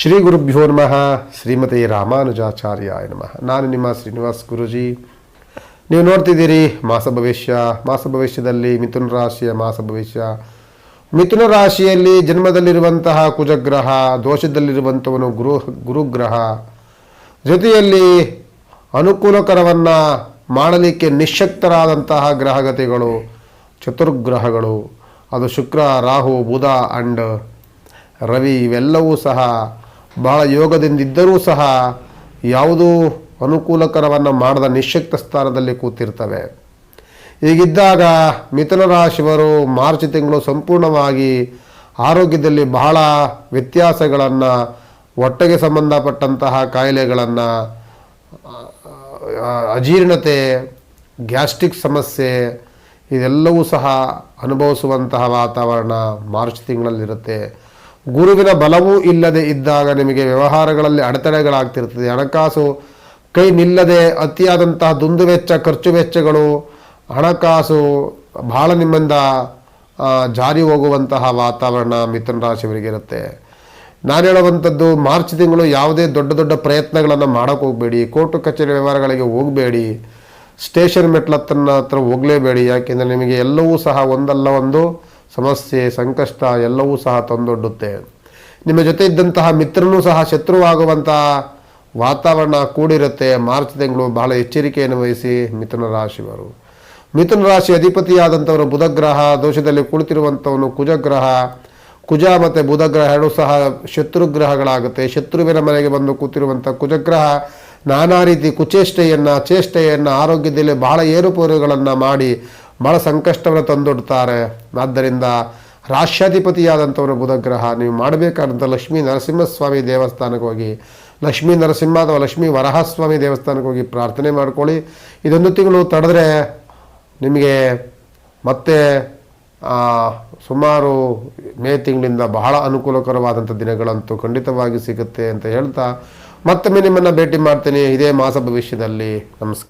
ಶ್ರೀ ಗುರುಭ್ಯೋ ನಮಃ. ಶ್ರೀಮತಿ ರಾಮಾನುಜಾಚಾರ್ಯಾಯ ನಮಃ. ನಾನು ನಿಮ್ಮ ಶ್ರೀನಿವಾಸ್ ಗುರುಜಿ. ನೀವು ನೋಡ್ತಿದ್ದೀರಿ ಮಾಸ ಭವಿಷ್ಯ ಮಾಸ ಭವಿಷ್ಯದಲ್ಲಿ ಮಿಥುನ ರಾಶಿಯ ಮಾಸ ಭವಿಷ್ಯ ಮಿಥುನ ರಾಶಿಯಲ್ಲಿ ಜನ್ಮದಲ್ಲಿರುವಂತಹ ಕುಜಗ್ರಹ, ದೋಷದಲ್ಲಿರುವಂಥವನು ಗುರು, ಗುರುಗ್ರಹ. ಜೊತೆಯಲ್ಲಿ ಅನುಕೂಲಕರವನ್ನು ಮಾಡಲಿಕ್ಕೆ ನಿಶಕ್ತರಾದಂತಹ ಗ್ರಹಗತಿಗಳು, ಚತುರ್ಗ್ರಹಗಳು. ಅದು ಶುಕ್ರ, ರಾಹು, ಬುಧ, ಅಂಡ್ ರವಿ ಇವೆಲ್ಲವೂ ಸಹ ಬಹಳ ಯೋಗದಿಂದಿದ್ದರೂ ಸಹ ಯಾವುದೂ ಅನುಕೂಲಕರವನ್ನು ಮಾಡದ ನಿಶಕ್ತ ಸ್ಥಾನದಲ್ಲಿ ಕೂತಿರ್ತವೆ. ಹೀಗಿದ್ದಾಗ ಮಿಥುನ ರಾಶಿಯವರು ಮಾರ್ಚ್ ತಿಂಗಳು ಸಂಪೂರ್ಣವಾಗಿ ಆರೋಗ್ಯದಲ್ಲಿ ಬಹಳ ವ್ಯತ್ಯಾಸಗಳನ್ನು, ಹೊಟ್ಟೆಗೆ ಸಂಬಂಧಪಟ್ಟಂತಹ ಕಾಯಿಲೆಗಳನ್ನು ಅಜೀರ್ಣತೆ, ಗ್ಯಾಸ್ಟ್ರಿಕ್ ಸಮಸ್ಯೆ ಇದೆಲ್ಲವೂ ಸಹ ಅನುಭವಿಸುವಂತಹ ವಾತಾವರಣ ಮಾರ್ಚ್ ತಿಂಗಳಲ್ಲಿರುತ್ತೆ. ಗುರುವಿನ ಬಲವೂ ಇಲ್ಲದೆ ಇದ್ದಾಗ ನಿಮಗೆ ವ್ಯವಹಾರಗಳಲ್ಲಿ ಅಡೆತಡೆಗಳಾಗ್ತಿರ್ತದೆ. ಹಣಕಾಸು ಕೈ ನಿಲ್ಲದೆ ಅತಿಯಾದಂತಹ ದುಂದು ವೆಚ್ಚ ಖರ್ಚು ವೆಚ್ಚಗಳು ಹಣಕಾಸು ಬಹಳ ನಿಮ್ಮಿಂದ ಜಾರಿ ಹೋಗುವಂತಹ ವಾತಾವರಣ ಮಿಥುನ ರಾಶಿಯವರಿಗೆ ಇರುತ್ತೆ. ನಾನು ಹೇಳುವಂಥದ್ದು, ಮಾರ್ಚ್ ತಿಂಗಳು ಯಾವುದೇ ದೊಡ್ಡ ದೊಡ್ಡ ಪ್ರಯತ್ನಗಳನ್ನು ಮಾಡೋಕ್ಕೆ ಹೋಗಬೇಡಿ. ಕೋರ್ಟು ಕಚೇರಿ ವ್ಯವಹಾರಗಳಿಗೆ ಹೋಗಬೇಡಿ. ಸ್ಟೇಷನ್ ಮೆಟ್ಲತ್ತನ್ನ ಹತ್ರ ಹೋಗಲೇಬೇಡಿ. ಯಾಕೆಂದರೆ ನಿಮಗೆ ಎಲ್ಲವೂ ಸಹ ಒಂದಲ್ಲ ಒಂದು ಸಮಸ್ಯೆ, ಸಂಕಷ್ಟ ಎಲ್ಲವೂ ಸಹ ತಂದೊಡ್ಡುತ್ತೆ. ನಿಮ್ಮ ಜೊತೆ ಇದ್ದಂತಹ ಮಿತ್ರನೂ ಸಹ ಶತ್ರುವಾಗುವಂತಹ ವಾತಾವರಣ ಕೂಡಿರುತ್ತೆ. ಮಾರ್ಚ್ ತಿಂಗಳು ಬಹಳ ಎಚ್ಚರಿಕೆಯನ್ನು ವಹಿಸಿ ಮಿಥುನ ರಾಶಿಯವರು. ಮಿಥುನ ರಾಶಿ ಅಧಿಪತಿಯಾದಂಥವರು ಬುಧಗ್ರಹ, ದೋಷದಲ್ಲಿ ಕುಳಿತಿರುವಂಥವನು ಕುಜಗ್ರಹ. ಕುಜ ಮತ್ತು ಬುಧಗ್ರಹ ಎರಡೂ ಸಹ ಶತ್ರುಗ್ರಹಗಳಾಗುತ್ತೆ ಶತ್ರುವಿನ ಮನೆಗೆ ಬಂದು ಕೂತಿರುವಂಥ ಕುಜಗ್ರಹ ನಾನಾ ರೀತಿ ಕುಚೇಷ್ಟೆಯನ್ನು, ಚೇಷ್ಟೆಯನ್ನು, ಆರೋಗ್ಯದಲ್ಲಿ ಬಹಳ ಏರುಪೇರುಗಳನ್ನು ಮಾಡಿ ಬಹಳ ಸಂಕಷ್ಟವನ್ನು ತಂದೊಡ್ತಾರೆ. ಆದ್ದರಿಂದ ರಾಷ್ಟ್ರಾಧಿಪತಿಯಾದಂಥವರು ಬುಧಗ್ರಹ ನೀವು ಮಾಡಬೇಕಾದಂಥ ಲಕ್ಷ್ಮೀ ನರಸಿಂಹಸ್ವಾಮಿ ದೇವಸ್ಥಾನಕ್ಕೆ ಹೋಗಿ, ಲಕ್ಷ್ಮೀ ನರಸಿಂಹ ಅಥವಾ ಲಕ್ಷ್ಮೀ ವರಹಸ್ವಾಮಿ ದೇವಸ್ಥಾನಕ್ಕೆ ಹೋಗಿ ಪ್ರಾರ್ಥನೆ ಮಾಡ್ಕೊಳ್ಳಿ. ಇದೊಂದು ತಿಂಗಳು ತಡೆದ್ರೆ ನಿಮಗೆ ಮತ್ತೆ ಸುಮಾರು ಮೇ ತಿಂಗಳಿಂದ ಬಹಳ ಅನುಕೂಲಕರವಾದಂಥ ದಿನಗಳಂತೂ ಖಂಡಿತವಾಗಿ ಸಿಗುತ್ತೆ ಅಂತ ಹೇಳ್ತಾ ಮತ್ತೊಮ್ಮೆ ನಿಮ್ಮನ್ನು ಭೇಟಿ ಮಾಡ್ತೀನಿ ಇದೇ ಮಾಸ ಭವಿಷ್ಯದಲ್ಲಿ. ನಮಸ್ಕಾರ.